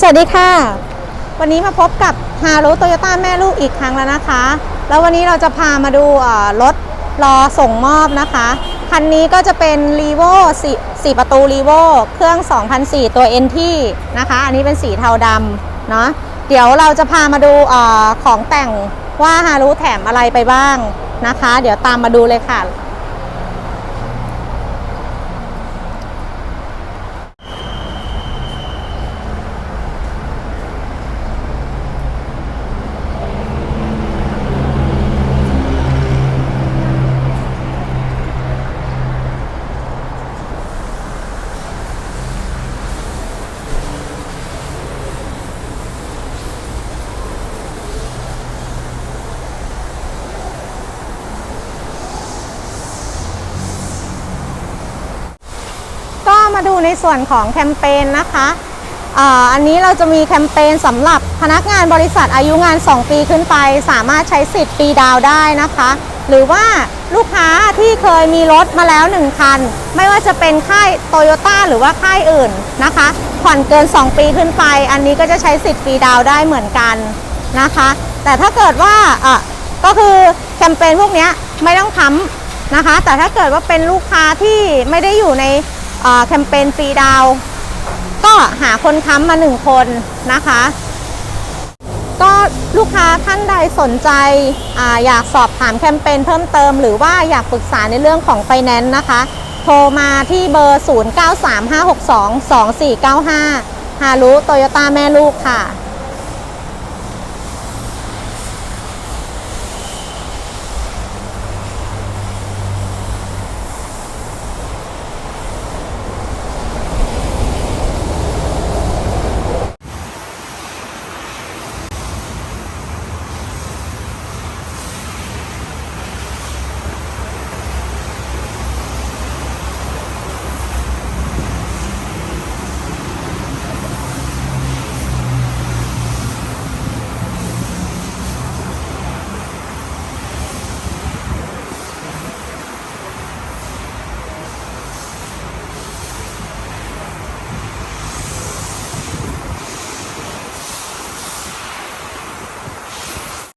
สวัสดีค่ะ วันนี้มาพบกับฮารุโตโยต้าแม่ลูกอีกครั้งแล้วนะคะ แล้ววันนี้เราจะพามาดูรถรอส่งมอบนะคะ คันนี้ก็จะเป็น r ีโว4 4ประตู r ีโวเครื่อง 2004 ตัว NT นะคะ อันนี้เป็นสีเทาดำเนาะเดี๋ยวเราจะพามาดูอของแต่งว่าฮารุแถมอะไรไปบ้างนะคะ เดี๋ยวตามมาดูเลยค่ะ ก็ มาดูในส่วนของแคมเปญนะคะอันนี้เราจะมีแคมเปญสำหรับพนักงานบริษัทอายุงาน 2 ปีขึ้นไป สามารถใช้สิทธิ์ปีดาวได้นะคะ หรือว่าลูกค้าที่เคยมีรถมาแล้ว 1 คัน ไม่ว่าจะเป็นค่ายโตโยต้าหรือว่าค่ายอื่นนะคะ ผ่อนเกิน 2 ปีขึ้นไป อันนี้ก็จะใช้สิทธิ์ปีดาวได้เหมือนกันนะคะ แต่ถ้าเกิดว่าก็คือแคมเปญพวกนี้ไม่ต้องทำนะคะ แต่ถ้าเกิดว่าเป็นลูกค้าที่ไม่ได้อยู่ใน แคมเปญฟรีดาว ก็หาคนค้ำมาหนึ่งคนนะคะ ก็ลูกค้าท่านใดสนใจออยากสอบถามแคมเปญเพิ่มเติม หรือว่าอยากปรึกษาในเรื่องของไฟแนนซ์นะคะ โทรมาที่เบอร์ 0935622495ฮารุโตโยต้าแม่ลูกค่ะ